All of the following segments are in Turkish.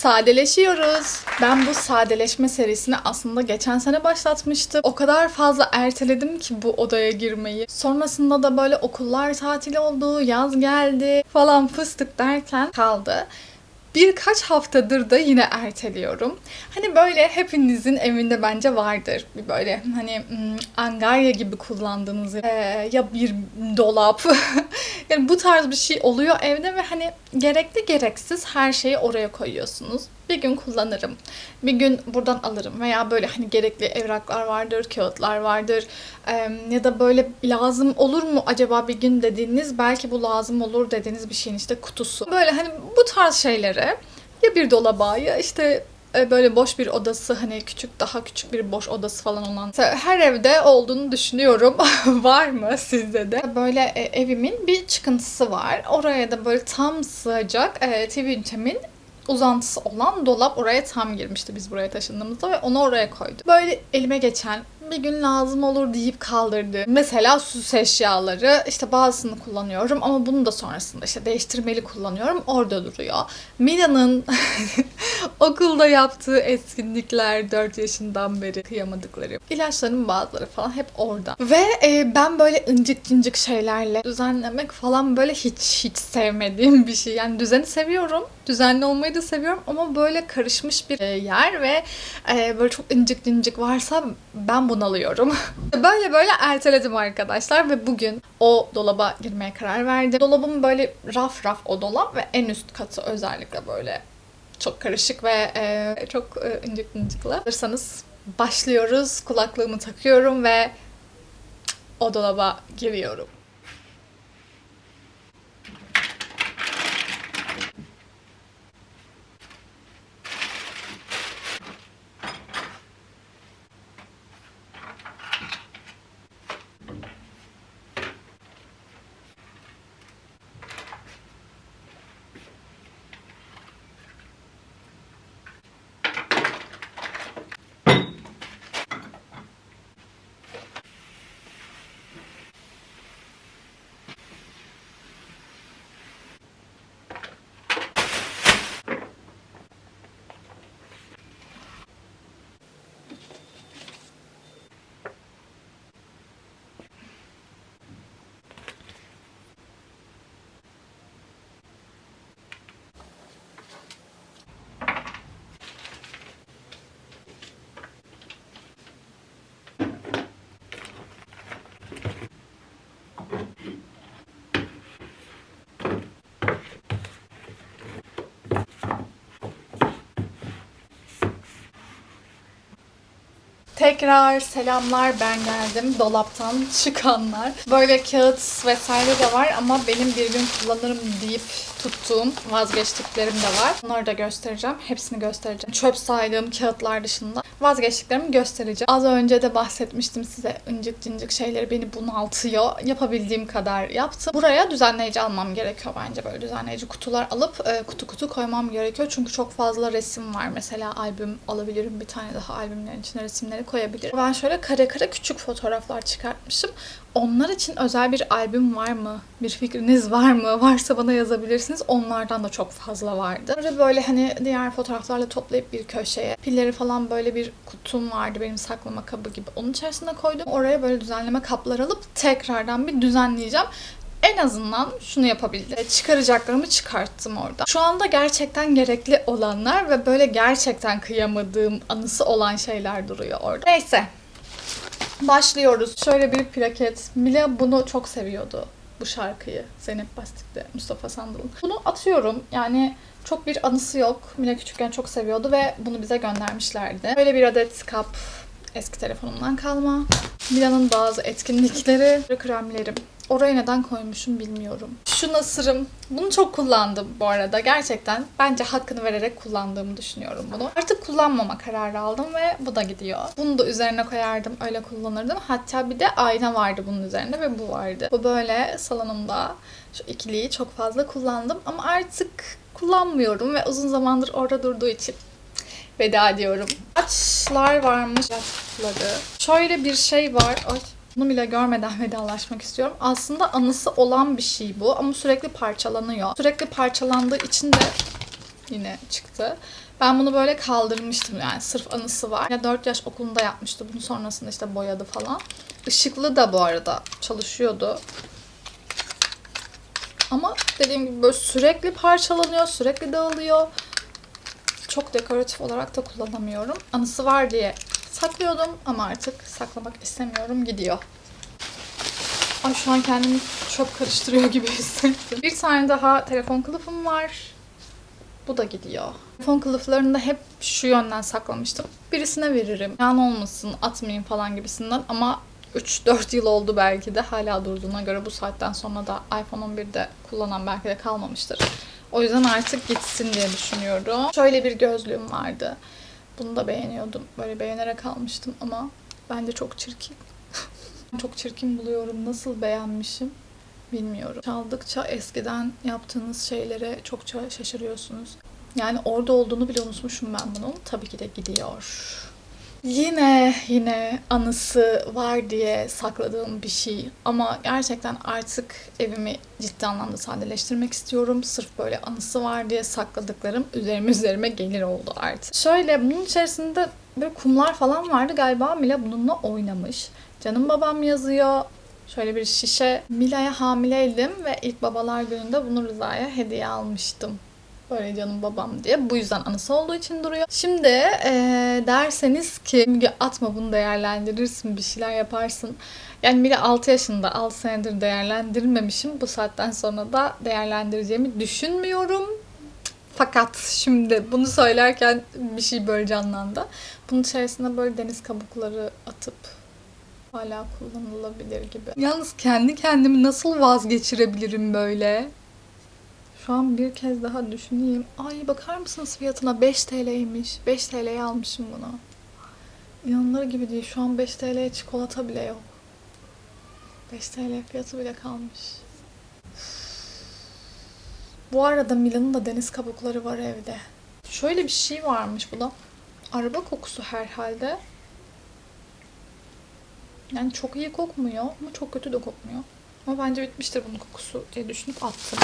Sadeleşiyoruz. Ben bu sadeleşme serisini aslında geçen sene başlatmıştım. O kadar fazla erteledim ki bu odaya girmeyi. Sonrasında da böyle okullar tatil oldu, yaz geldi falan fıstık derken kaldı. Birkaç haftadır da yine erteliyorum. Hani böyle hepinizin evinde bence vardır. Bir böyle hani hmm, angarya gibi kullandığınız eee, ya bir dolap. yani bu tarz bir şey oluyor evde ve hani gerekli gereksiz her şeyi oraya koyuyorsunuz. Bir gün kullanırım. Bir gün buradan alırım veya böyle hani gerekli evraklar vardır, kağıtlar vardır. Eee, ya da böyle lazım olur mu acaba bir gün dediğiniz belki bu lazım olur dediğiniz bir şeyin işte kutusu. Böyle hani bu tarz şeyleri ya bir dolaba ya işte böyle boş bir odası hani küçük daha küçük bir boş odası falan olan her evde olduğunu düşünüyorum. var mı sizde de? Böyle e, evimin bir çıkıntısı var. Oraya da böyle tam sığacak e, TV ünitemin uzantısı olan dolap oraya tam girmişti biz buraya taşındığımızda ve onu oraya koydum. Böyle elime geçen bir gün lazım olur deyip kaldırdı. Mesela süs eşyaları işte bazısını kullanıyorum ama bunu da sonrasında işte değiştirmeli kullanıyorum. Orada duruyor. Mila'nın okulda yaptığı etkinlikler 4 yaşından beri kıyamadıkları. İlaçların bazıları falan hep orada. Ve e, ben böyle incik cincik şeylerle düzenlemek falan böyle hiç hiç sevmediğim bir şey. Yani düzeni seviyorum. Düzenli olmayı da seviyorum ama böyle karışmış bir e, yer ve e, böyle çok incik cincik varsa ben bunalıyorum. böyle böyle erteledim arkadaşlar ve bugün o dolaba girmeye karar verdim. Dolabım böyle raf raf o dolap ve en üst katı özellikle böyle çok karışık ve e, çok e, incik incikli. Hazırsanız başlıyoruz. Kulaklığımı takıyorum ve o dolaba giriyorum. Tekrar selamlar ben geldim dolaptan çıkanlar. Böyle kağıt vesaire de var ama benim bir gün kullanırım deyip tuttuğum vazgeçtiklerim de var. Onları da göstereceğim. Hepsini göstereceğim. Çöp saydığım kağıtlar dışında vazgeçtiklerimi göstereceğim. Az önce de bahsetmiştim size incik cincik şeyleri beni bunaltıyor. Yapabildiğim kadar yaptım. Buraya düzenleyici almam gerekiyor bence. Böyle düzenleyici kutular alıp e, kutu kutu koymam gerekiyor. Çünkü çok fazla resim var. Mesela albüm alabilirim. Bir tane daha albümlerin içine resimleri koyabilirim. Ben şöyle kare kare küçük fotoğraflar çıkartmışım. Onlar için özel bir albüm var mı? Bir fikriniz var mı? Varsa bana yazabilirsiniz. Onlardan da çok fazla vardı. Böyle böyle hani diğer fotoğraflarla toplayıp bir köşeye. Pilleri falan böyle bir kutum vardı benim saklama kabı gibi. Onun içerisine koydum. Oraya böyle düzenleme kaplar alıp tekrardan bir düzenleyeceğim. En azından şunu yapabildim. E, Çıkaracaklarımı çıkarttım orada. Şu anda gerçekten gerekli olanlar ve böyle gerçekten kıyamadığım anısı olan şeyler duruyor orada. Neyse. Başlıyoruz. Şöyle bir plaket. Mila bunu çok seviyordu. Bu şarkıyı. Zeynep Bastik'te Mustafa Sandal'ın. Bunu atıyorum. Yani çok bir anısı yok. Mila küçükken çok seviyordu ve bunu bize göndermişlerdi. Böyle bir adet kap. Eski telefonumdan kalma. Mila'nın bazı etkinlikleri, kremlerim. Oraya neden koymuşum bilmiyorum. Şu nasırım. Bunu çok kullandım bu arada. Gerçekten bence hakkını vererek kullandığımı düşünüyorum bunu. Artık kullanmama kararı aldım ve bu da gidiyor. Bunu da üzerine koyardım. Öyle kullanırdım. Hatta bir de ayna vardı bunun üzerinde ve bu vardı. Bu böyle salonumda şu ikiliyi çok fazla kullandım. Ama artık kullanmıyorum ve uzun zamandır orada durduğu için veda ediyorum. Açlar varmış. Açları. Şöyle bir şey var. Ay. Bunu bile görmeden vedalaşmak istiyorum. Aslında anısı olan bir şey bu ama sürekli parçalanıyor. Sürekli parçalandığı için de yine çıktı. Ben bunu böyle kaldırmıştım yani sırf anısı var. Ya 4 yaş okulunda yapmıştı. Bunu sonrasında işte boyadı falan. Işıklı da bu arada çalışıyordu. Ama dediğim gibi böyle sürekli parçalanıyor, sürekli dağılıyor. Çok dekoratif olarak da kullanamıyorum. Anısı var diye saklıyordum ama artık saklamak istemiyorum gidiyor. Ay şu an kendimi çöp karıştırıyor gibi hissettim. Bir tane daha telefon kılıfım var. Bu da gidiyor. Telefon kılıflarını da hep şu yönden saklamıştım. Birisine veririm. Yan olmasın, atmayayım falan gibisinden ama 3-4 yıl oldu belki de hala durduğuna göre bu saatten sonra da iPhone 11'de kullanan belki de kalmamıştır. O yüzden artık gitsin diye düşünüyorum. Şöyle bir gözlüğüm vardı. Bunu da beğeniyordum. Böyle beğenerek almıştım ama bence çok çirkin. çok çirkin buluyorum. Nasıl beğenmişim bilmiyorum. Çaldıkça eskiden yaptığınız şeylere çokça şaşırıyorsunuz. Yani orada olduğunu bile unutmuşum ben bunun. Tabii ki de gidiyor. Yine yine anısı var diye sakladığım bir şey ama gerçekten artık evimi ciddi anlamda sadeleştirmek istiyorum. Sırf böyle anısı var diye sakladıklarım üzerime üzerime gelir oldu artık. Şöyle bunun içerisinde böyle kumlar falan vardı galiba Mila bununla oynamış. Canım babam yazıyor. Şöyle bir şişe. Mila'ya hamileydim ve ilk babalar gününde bunu Rıza'ya hediye almıştım. Böyle canım babam diye. Bu yüzden anısı olduğu için duruyor. Şimdi eee, derseniz ki Müge atma bunu değerlendirirsin, bir şeyler yaparsın. Yani Mila 6 yaşında, 6 senedir değerlendirmemişim. Bu saatten sonra da değerlendireceğimi düşünmüyorum. Fakat şimdi bunu söylerken bir şey böyle canlandı. Bunun içerisine böyle deniz kabukları atıp hala kullanılabilir gibi. Yalnız kendi kendimi nasıl vazgeçirebilirim böyle? Şu an bir kez daha düşüneyim. Ay bakar mısınız fiyatına? 5 TL'ymiş. 5 TL'ye almışım bunu. İnanılır gibi değil. Şu an 5 TL'ye çikolata bile yok. 5 TL fiyatı bile kalmış. Bu arada Mila'nın da deniz kabukları var evde. Şöyle bir şey varmış bu da. Araba kokusu herhalde. Yani çok iyi kokmuyor ama çok kötü de kokmuyor. Ama bence bitmiştir bunun kokusu diye düşünüp attım.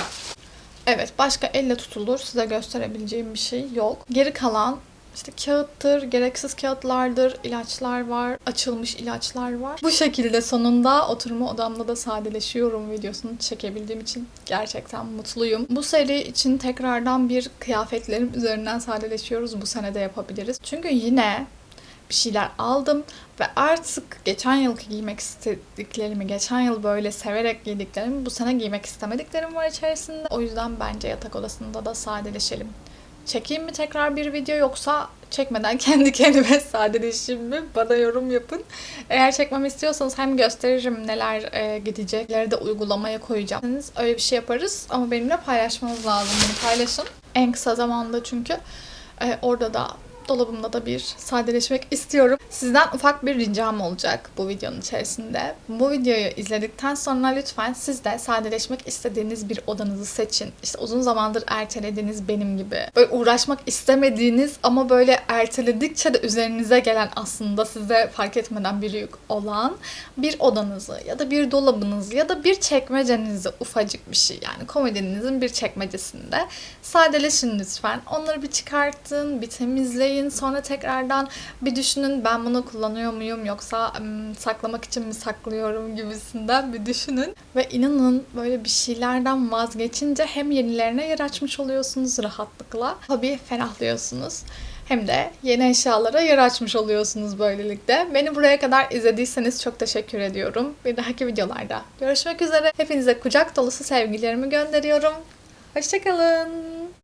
Evet başka elle tutulur size gösterebileceğim bir şey yok. Geri kalan işte kağıttır, gereksiz kağıtlardır, ilaçlar var, açılmış ilaçlar var. Bu şekilde sonunda oturma odamda da sadeleşiyorum videosunu çekebildiğim için gerçekten mutluyum. Bu seri için tekrardan bir kıyafetlerim üzerinden sadeleşiyoruz. Bu sene de yapabiliriz. Çünkü yine bir şeyler aldım ve artık geçen yılki giymek istediklerimi, geçen yıl böyle severek giydiklerimi bu sene giymek istemediklerim var içerisinde. O yüzden bence yatak odasında da sadeleşelim. Çekeyim mi tekrar bir video yoksa çekmeden kendi kendime sadeleşeyim mi? Bana yorum yapın. Eğer çekmemi istiyorsanız hem gösteririm neler e, gidecekleri de uygulamaya koyacağım. Öyle bir şey yaparız ama benimle paylaşmanız lazım. Bunu paylaşın. En kısa zamanda çünkü e, orada da dolabımda da bir sadeleşmek istiyorum. Sizden ufak bir ricam olacak bu videonun içerisinde. Bu videoyu izledikten sonra lütfen siz de sadeleşmek istediğiniz bir odanızı seçin. İşte uzun zamandır ertelediğiniz benim gibi. Böyle uğraşmak istemediğiniz ama böyle erteledikçe de üzerinize gelen aslında size fark etmeden bir yük olan bir odanızı ya da bir dolabınızı ya da bir çekmecenizi ufacık bir şey yani komodinizin bir çekmecesinde sadeleşin lütfen. Onları bir çıkartın, bir temizleyin. Sonra tekrardan bir düşünün ben bunu kullanıyor muyum yoksa saklamak için mi saklıyorum gibisinden bir düşünün. Ve inanın böyle bir şeylerden vazgeçince hem yenilerine yer açmış oluyorsunuz rahatlıkla. Tabii ferahlıyorsunuz. Hem de yeni eşyalara yer açmış oluyorsunuz böylelikle. Beni buraya kadar izlediyseniz çok teşekkür ediyorum. Bir dahaki videolarda görüşmek üzere. Hepinize kucak dolusu sevgilerimi gönderiyorum. Hoşçakalın.